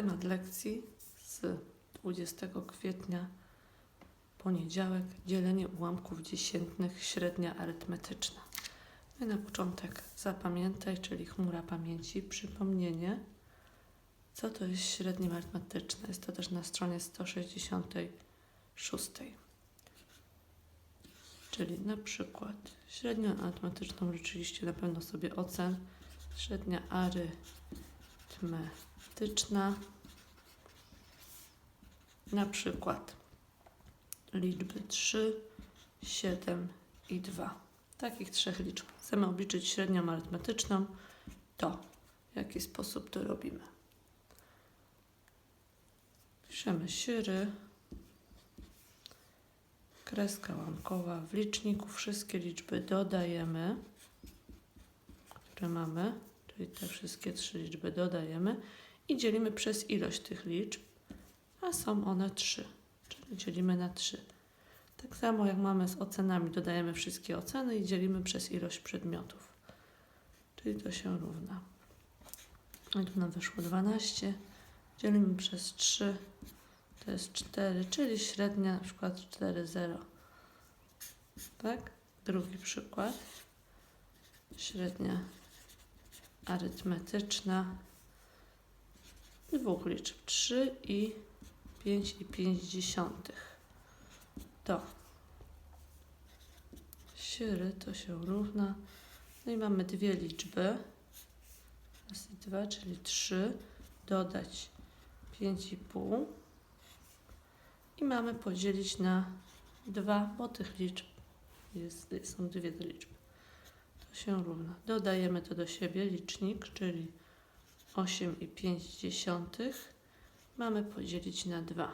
Temat lekcji z 20 kwietnia, poniedziałek, dzielenie ułamków dziesiętnych, średnia arytmetyczna. No i na początek zapamiętaj, czyli chmura pamięci, przypomnienie, co to jest średnia arytmetyczna. Jest to też na stronie 166. Czyli na przykład średnią arytmetyczną liczyliście na pewno sobie ocen. Średnia arytmetyczna na przykład liczby 3, 7 i 2. Takich trzech liczb chcemy obliczyć średnią arytmetyczną, to w jaki sposób to robimy? Piszemy siry, kreska łamkowa. W liczniku wszystkie liczby dodajemy, które mamy, czyli te wszystkie trzy liczby dodajemy i dzielimy przez ilość tych liczb, a są one 3, czyli dzielimy na 3. Tak samo jak mamy z ocenami, dodajemy wszystkie oceny i dzielimy przez ilość przedmiotów, czyli to się równa. I tu nam wyszło 12, dzielimy przez 3, to jest 4, czyli średnia na przykład 4,0. Tak? Drugi przykład. Średnia arytmetyczna dwóch liczb 3 i 5 i 5 dziesiątych. To siry to się równa. No i mamy dwie liczby. Raz i dwa, czyli 3 dodać 5,5 i mamy podzielić na 2, bo tych liczb jest, są dwie liczby. To się równa. Dodajemy to do siebie, licznik, czyli 8 i 5 dziesiątych mamy podzielić na 2.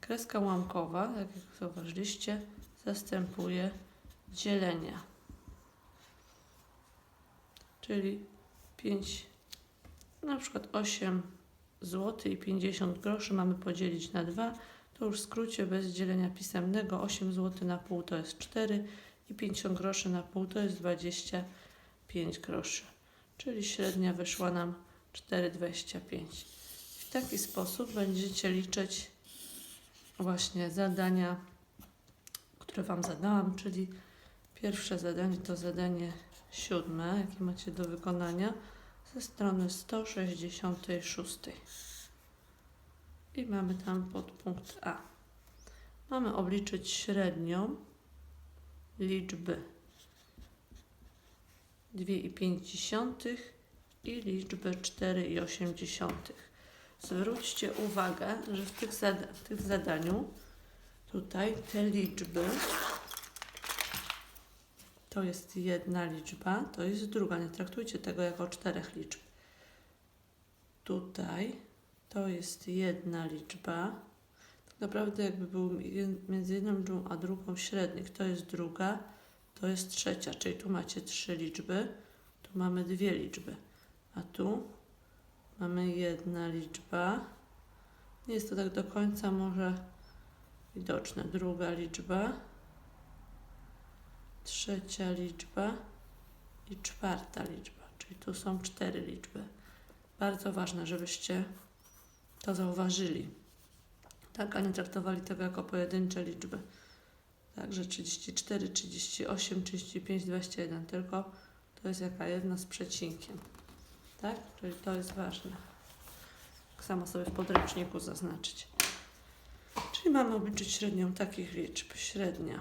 Kreska łamkowa, jak zauważyliście, zastępuje dzielenia. Czyli 5, na przykład 8 zł i 50 groszy mamy podzielić na 2. To już w skrócie bez dzielenia pisemnego 8 zł na pół to jest 4 i 50 groszy na pół to jest 25 groszy. Czyli średnia wyszła nam 4,25. W taki sposób będziecie liczyć właśnie zadania, które Wam zadałam, czyli pierwsze zadanie to zadanie siódme, jakie macie do wykonania ze strony 166. I mamy tam podpunkt A. Mamy obliczyć średnią liczby 2,5 i liczby 4,8. Zwróćcie uwagę, że w, tych w tym zadaniu tutaj te liczby to jest jedna liczba, to jest druga. Nie traktujcie tego jako czterech liczb. Tutaj to jest jedna liczba. Tak naprawdę jakby był między jedną liczbą a drugą średnik, to jest druga, to jest trzecia, czyli tu macie trzy liczby, tu mamy dwie liczby, a tu mamy jedna liczba. Nie jest to tak do końca może widoczne. Druga liczba, trzecia liczba i czwarta liczba, czyli tu są cztery liczby. Bardzo ważne, żebyście to zauważyli. Tak, a nie traktowali tego jako pojedyncze liczby. Także 34, 38, 35, 21, tylko to jest jaka jedna z przecinkiem. Tak? Czyli to jest ważne. Tak samo sobie w podręczniku zaznaczyć. Czyli mamy obliczyć średnią takich liczb. Średnia.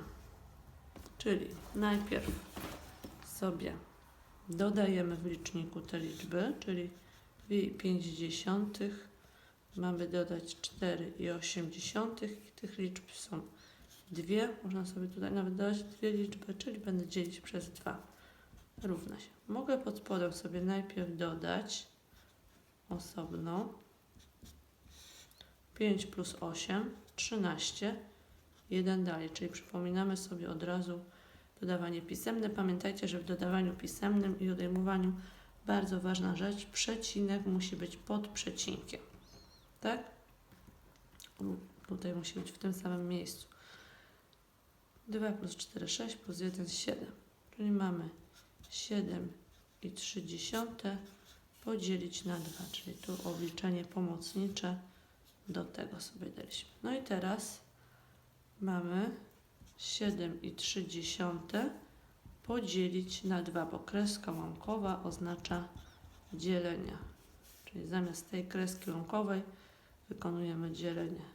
Czyli najpierw sobie dodajemy w liczniku te liczby, czyli 2,5 mamy dodać 4,8 i tych liczb są dwie. Można sobie tutaj nawet dodać dwie liczby, czyli będę dzielić przez 2. Równa się. Mogę pod spodem sobie najpierw dodać osobno 5 plus 8, 13, 1 dalej, czyli przypominamy sobie od razu dodawanie pisemne. Pamiętajcie, że w dodawaniu pisemnym i odejmowaniu bardzo ważna rzecz, przecinek musi być pod przecinkiem. Tak? Tutaj musi być w tym samym miejscu. 2 plus 4, 6 plus 1, 7. Czyli mamy 7 i 3 dziesiąte podzielić na 2, czyli tu obliczenie pomocnicze do tego sobie daliśmy. No i teraz mamy 7,3 podzielić na 2, bo kreska łamkowa oznacza dzielenia. Czyli zamiast tej kreski łamkowej wykonujemy dzielenie.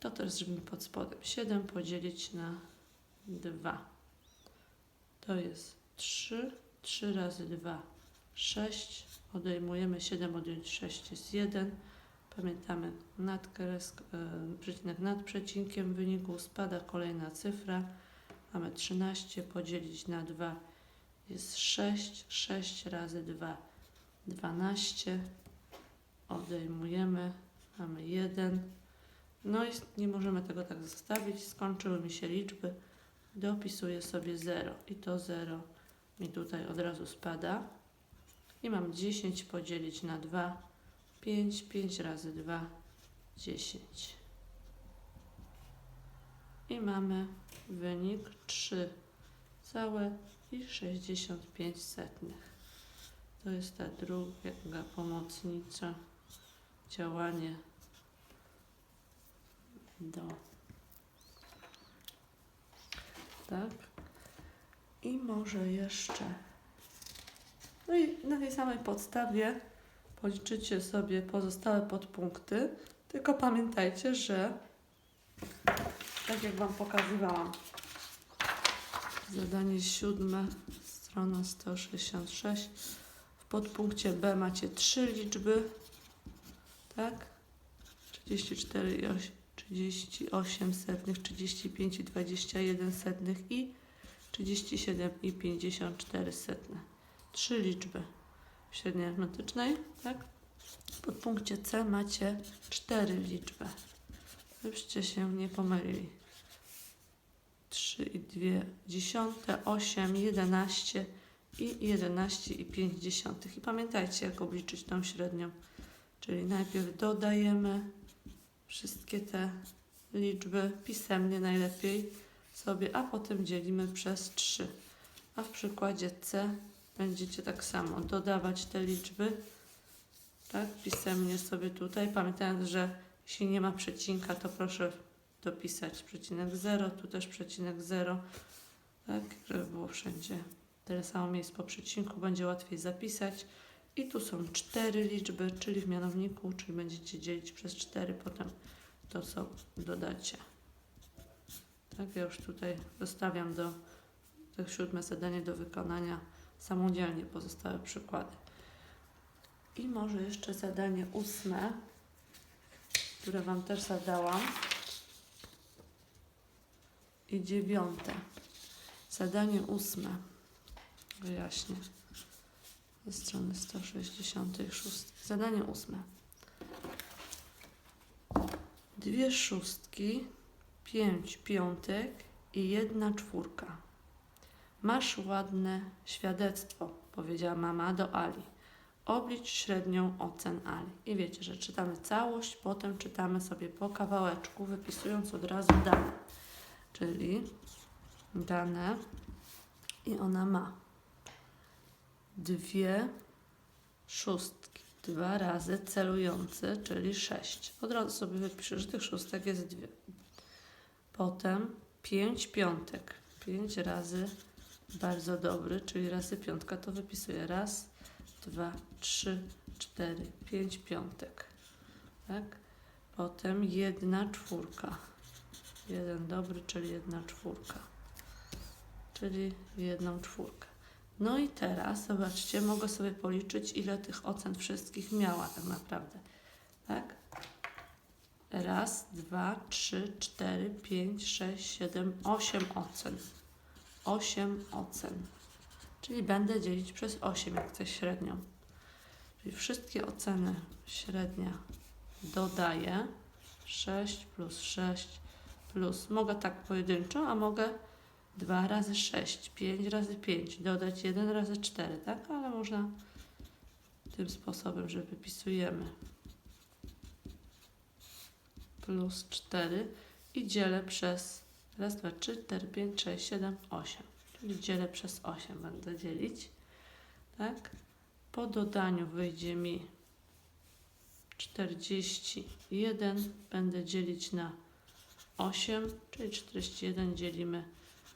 To też zrobimy pod spodem. 7 podzielić na 2. To jest 3. 3 razy 2, 6. Odejmujemy 7, odjąć 6 jest 1. Pamiętamy, nad kresk, e, przecinek nad przecinkiem w wyniku spada kolejna cyfra. Mamy 13 podzielić na 2 jest 6. 6 razy 2, 12. Odejmujemy, mamy 1. No i nie możemy tego tak zostawić. Skończyły mi się liczby. Dopisuję sobie 0 i to 0 mi tutaj od razu spada. I mam 10 podzielić na 2. 5, 5 razy 2, 10. I mamy wynik 3 całe i 65 setnych. To jest ta druga pomocnicza działanie do tak? I może jeszcze. No i na tej samej podstawie policzycie sobie pozostałe podpunkty. Tylko pamiętajcie, że tak jak Wam pokazywałam zadanie siódme strona 166 w podpunkcie B macie trzy liczby tak? 34 i 8 38 setnych, 35 i 21 setnych i 37 i 54 setne. Trzy liczby w średniej arytmetycznej, tak? W podpunkcie C macie cztery liczby. Żebyście się nie pomylili. 3 i 2 dziesiąte, 8, 11 i 11 i 5 dziesiątych. I pamiętajcie, jak obliczyć tą średnią. Czyli najpierw dodajemy wszystkie te liczby pisemnie najlepiej sobie, a potem dzielimy przez 3. A w przykładzie C będziecie tak samo dodawać te liczby, tak, pisemnie sobie tutaj, pamiętając, że jeśli nie ma przecinka, to proszę dopisać przecinek 0, tu też przecinek 0, tak, żeby było wszędzie tyle samo miejsc po przecinku, będzie łatwiej zapisać. I tu są cztery liczby, czyli w mianowniku, czyli będziecie dzielić przez 4, potem to, co dodacie. Tak, ja już tutaj zostawiam do to siódme zadanie do wykonania samodzielnie pozostałe przykłady. I może jeszcze zadanie ósme, które Wam też zadałam. I dziewiąte. Zadanie ósme. Wyjaśnię. Ze strony 166. Zadanie ósme. Dwie szóstki, pięć piątek i jedna czwórka. Masz ładne świadectwo, powiedziała mama do Ali. Oblicz średnią ocen Ali. I wiecie, że czytamy całość, potem czytamy sobie po kawałeczku, wypisując od razu dane. Czyli dane i ona ma dwie szóstki, dwa razy celujący, czyli sześć. Od razu sobie wypiszę, że tych szóstek jest dwie. Potem pięć piątek, pięć razy bardzo dobry, czyli razy piątka, to wypisuję raz, dwa, trzy, cztery, pięć piątek. Tak? Potem jedna czwórka. Jeden dobry, czyli jedna czwórka. Czyli jedną czwórkę. No i teraz, zobaczcie, mogę sobie policzyć, ile tych ocen wszystkich miała tak naprawdę. Tak? Raz, dwa, trzy, cztery, pięć, sześć, siedem, osiem ocen. 8 ocen. Czyli będę dzielić przez 8, jak chcę średnią. Czyli wszystkie oceny średnia dodaję. 6 plus 6 plus. Mogę tak pojedynczo, a mogę 2 razy 6, 5 razy 5, dodać 1 razy 4, tak? Ale można tym sposobem, że wypisujemy plus 4 i dzielę przez Raz, dwa, trzy, cztery, pięć, sześć, siedem, osiem. Czyli dzielę przez 8 będę dzielić. Tak? Po dodaniu wyjdzie mi 41. Będę dzielić na 8, czyli 41 dzielimy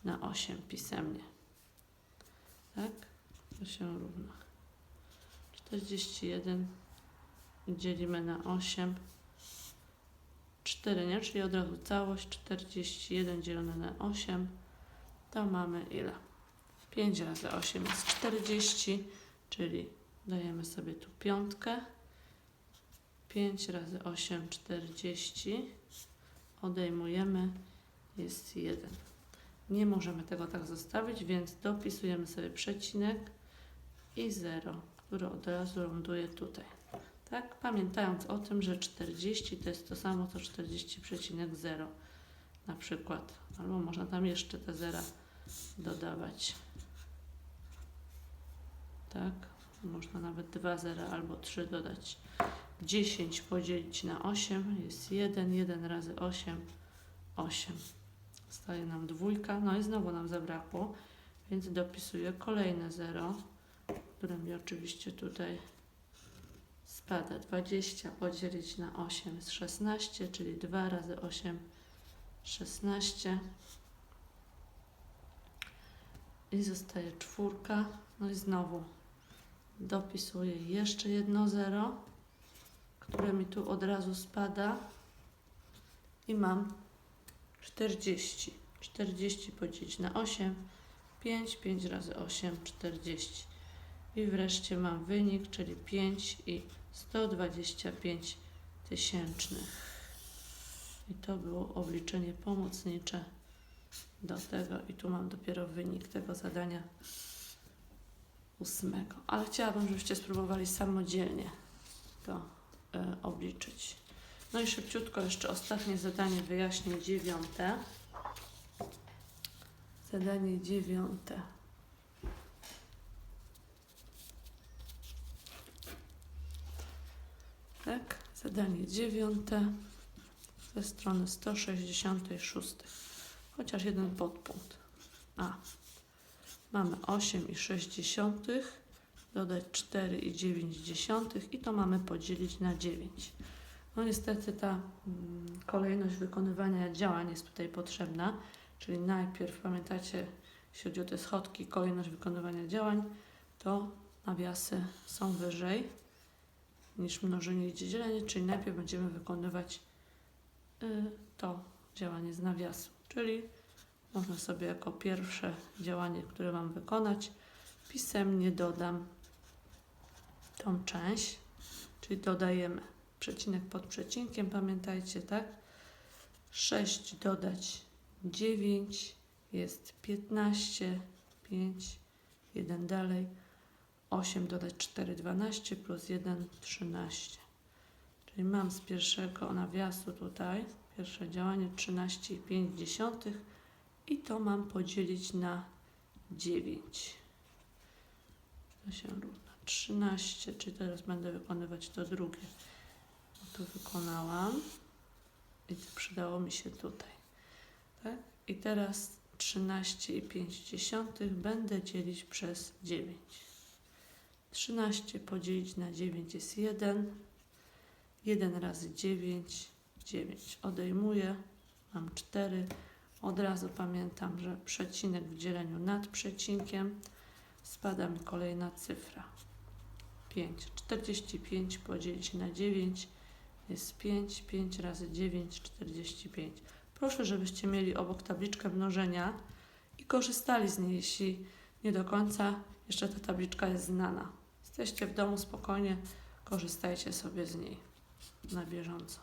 na 8 pisemnie. Tak? To się równa. 41 dzielimy na 8. 4, nie? Czyli od razu całość 41 dzielone na 8. To mamy ile? 5 razy 8 jest 40, czyli dajemy sobie tu piątkę. 5 razy 8, 40. Odejmujemy, jest 1. Nie możemy tego tak zostawić, więc dopisujemy sobie przecinek i 0, który od razu ląduje tutaj. Tak? Pamiętając o tym, że 40 to jest to samo co 40,0 na przykład. Albo można tam jeszcze te zera dodawać. Tak? Można nawet 2 zera albo 3 dodać. 10 podzielić na 8 jest 1, 1 razy 8, 8. Zostaje nam dwójka, no i znowu nam zabrakło, więc dopisuję kolejne 0, które mi oczywiście tutaj spada. 20 podzielić na 8 jest 16, czyli 2 razy 8, 16. I zostaje czwórka, no i znowu dopisuję jeszcze jedno 0 które mi tu od razu spada i mam 40. 40 podzielić na 8, 5, 5 razy 8, 40. I wreszcie mam wynik, czyli 5 i 125 tysięcznych. I to było obliczenie pomocnicze do tego. I tu mam dopiero wynik tego zadania ósmego. Ale chciałabym, żebyście spróbowali samodzielnie to e, obliczyć. No i szybciutko jeszcze ostatnie zadanie wyjaśnię dziewiąte. Zadanie dziewiąte. Tak, zadanie dziewiąte ze strony 166. Chociaż jeden podpunkt. A. Mamy 8,6 dodać 4,9 i to mamy podzielić na 9. No niestety ta mm, kolejność wykonywania działań jest tutaj potrzebna, czyli najpierw pamiętacie, jeśli chodzi o te schodki, kolejność wykonywania działań, to nawiasy są wyżej niż mnożenie i dzielenie, czyli najpierw będziemy wykonywać y, to działanie z nawiasu, czyli można sobie jako pierwsze działanie, które mam wykonać, pisemnie dodam tą część, czyli dodajemy przecinek pod przecinkiem, pamiętajcie, tak? 6 dodać 9 jest 15, 5, 1 dalej, 8 dodać 4, 12 plus 1, 13. Czyli mam z pierwszego nawiasu tutaj, pierwsze działanie 13,5 i to mam podzielić na 9. To się równa 13, czyli teraz będę wykonywać to drugie. To wykonałam i to przydało mi się tutaj. Tak? I teraz 13,5 będę dzielić przez 9. 13 podzielić na 9 jest 1. 1 razy 9, 9. Odejmuję, mam 4. Od razu pamiętam, że przecinek w dzieleniu nad przecinkiem spada mi kolejna cyfra. 5. 45 podzielić na 9 jest 5. 5 razy 9, 45. Proszę, żebyście mieli obok tabliczkę mnożenia i korzystali z niej, jeśli nie do końca jeszcze ta tabliczka jest znana. Jesteście w domu spokojnie, korzystajcie sobie z niej na bieżąco.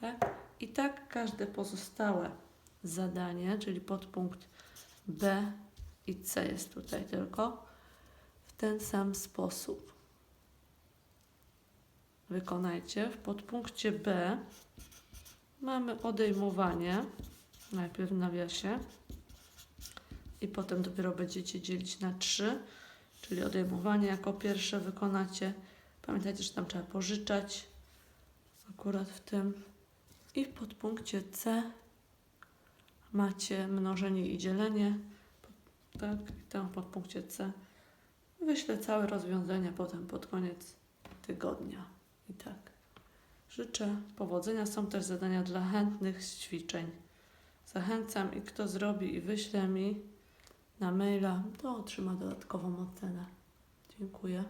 Tak? I tak każde pozostałe zadanie, czyli podpunkt B i C jest tutaj tylko w ten sam sposób. Wykonajcie. W podpunkcie B mamy odejmowanie, najpierw w nawiasie i potem dopiero będziecie dzielić na 3, czyli odejmowanie jako pierwsze wykonacie. Pamiętajcie, że tam trzeba pożyczać akurat w tym. I w podpunkcie C macie mnożenie i dzielenie. Tak, i tam w podpunkcie C Wyślę całe rozwiązania potem pod koniec tygodnia. I tak. Życzę powodzenia. Są też zadania dla chętnych z ćwiczeń. Zachęcam i kto zrobi i wyśle mi na maila, to otrzyma dodatkową ocenę. Dziękuję.